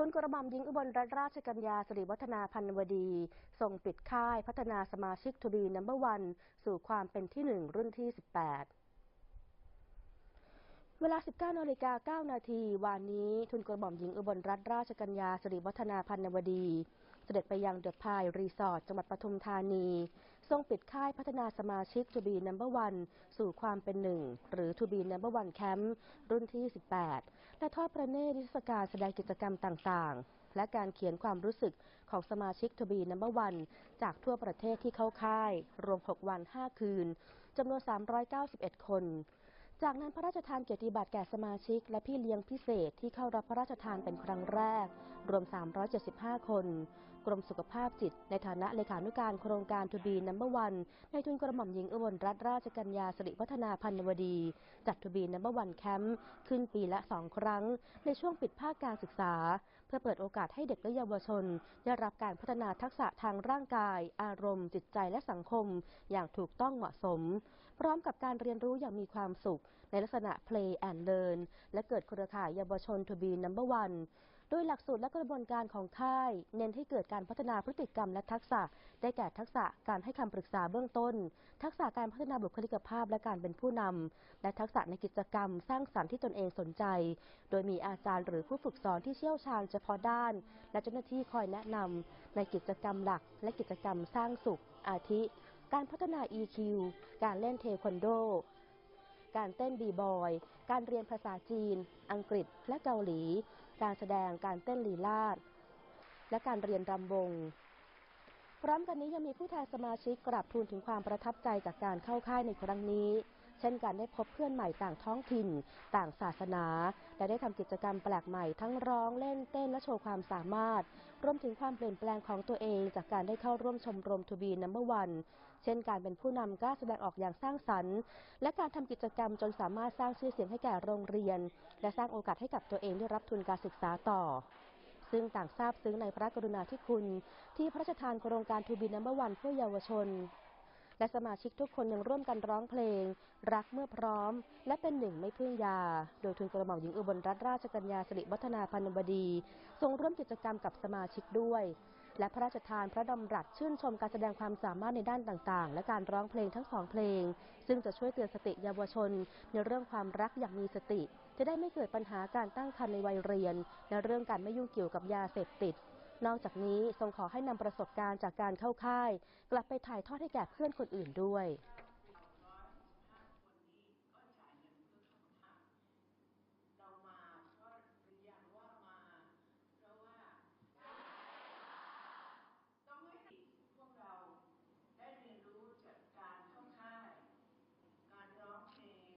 ทุนกระหม่อมหญิงอุบลรัตนราชกัญญาสิริวัฒนาพันวดีส่งปิดค่ายพัฒนาสมาชิกทูบีนัมเบอร์วันสู่ความเป็นที่หนึ่งรุ่นที่ 18เวลา 19นาฬิกา9นาทีวานนี้ ทุนกระหม่อมหญิงอุบลรัตนราชกัญญาสิริวัฒนาพันวดี เสด็จไปยังเดอะพายรีสอร์ทจังหวัดปทุมธานี ทรงปิดค่ายพัฒนาสมาชิกทูบีนัมเบอร์วันสู่ความเป็นหนึ่ง หรือทูบีนัมเบอร์วันแคมป์รุ่นที่ 18 และทอดพระเนตรนิทรรศการแสดงกิจกรรมต่างๆ และการเขียนความรู้สึกของสมาชิกทูบีนัมเบอร์วันจากทั่วประเทศที่เข้าค่าย รวม 6 วัน 5 คืนจำนวน 391 คนจากนั้นพระราชทานเกียรติบัตรแก่สมาชิกและพี่เลี้ยงพิเศษที่เข้ารับพระราชทานเป็นครั้งแรก รวม 375 คน กรมสุขภาพจิต ในฐานะเลขานุการโครงการทูบีนัมเบอร์วันในทุนกระหม่อมหญิงอุบลรัตนราชกัญญาสิริวัฒนาพันวดี จัดทูบีนัมเบอร์วันแคมป์ขึ้นปีละสองครั้ง ในช่วงปิดภาคการศึกษา เพื่อเปิดโอกาสให้เด็กและเยาวชน ได้รับการพัฒนาทักษะทางร่างกาย อารมณ์ จิตใจและสังคม อย่างถูกต้องเหมาะสม พร้อมกับการเรียนรู้อย่างมีความสุข ในลักษณะ play and learn และเกิดเครือข่ายเยาวชน to be number one โดยหลักสูตรและกระบวนการของค่าย เน้นให้เกิดการพัฒนาพฤติกรรมและทักษะ ได้แก่ทักษะการให้คำปรึกษาเบื้องต้น ทักษะการพัฒนาบุคลิกภาพและการเป็นผู้นำและทักษะในกิจกรรมสร้างสรรค์ที่ตนเองสนใจ โดยมีอาจารย์หรือผู้ฝึกสอนที่เชี่ยวชาญเฉพาะด้าน และเจ้าหน้าที่คอยแนะนำในกิจกรรมหลัก และกิจกรรมสร้างสุข อาทิ การพัฒนา EQ การเล่นเทควันโด การเต้นบีบอย การเรียนภาษาจีน อังกฤษ และเกาหลี การแสดงการเต้นลีลาดและการเรียนรำวง พร้อมกันนี้ยังมีผู้แทนสมาชิกกราบทูลถึงความประทับใจจากการเข้าค่ายในครั้งนี้ เช่นการได้พบเพื่อนใหม่ต่างท้องถิ่น ต่างศาสนา และได้ทำกิจกรรมแปลกใหม่ทั้งร้องเล่นเต้นและโชว์ความสามารถ รวมถึงความเปลี่ยนแปลงของตัวเอง จากการได้เข้าร่วมชมรมทูบีนัมเบอร์วันเช่นการเป็นผู้นำกล้าแสดงออกอย่างสร้างสรรค์ และการทำกิจกรรมจนสามารถสร้างชื่อเสียงให้แก่โรงเรียน และสร้างโอกาสให้กับตัวเองได้รับทุนการศึกษาต่อซึ่งต่างทราบซึ้งในพระกรุณาธิคุณ ที่พระราชทานโครงการทูบีนัมเบอร์วันเพื่อเยาวชน และสมาชิกทุกคนยังร่วมกันร้องเพลง รักเมื่อพร้อม และเป็นหนึ่งไม่พึ่งยา โดยทุนกระหม่อมหญิงอุบลรัตนราชกัญญาสิริวัฒนาพันบดีทรงร่วมกิจกรรมกับสมาชิกด้วย และพระราชทานพระดำรัสชื่นชมการแสดงความสามารถในด้านต่างๆ และการร้องเพลงทั้งสองเพลง ซึ่งจะช่วยเตือนสติเยาวชน ในเรื่องความรักอย่างมีสติ จะได้ไม่เกิดปัญหาการตั้งครรภ์ในวัยเรียน และเรื่องการไม่ยุ่งเกี่ยวกับยาเสพติด นอกจากนี้ทรงขอให้นำประสบการณ์จากการเข้าค่าย กลับไปถ่ายทอดให้แก่เพื่อนคนอื่นด้วย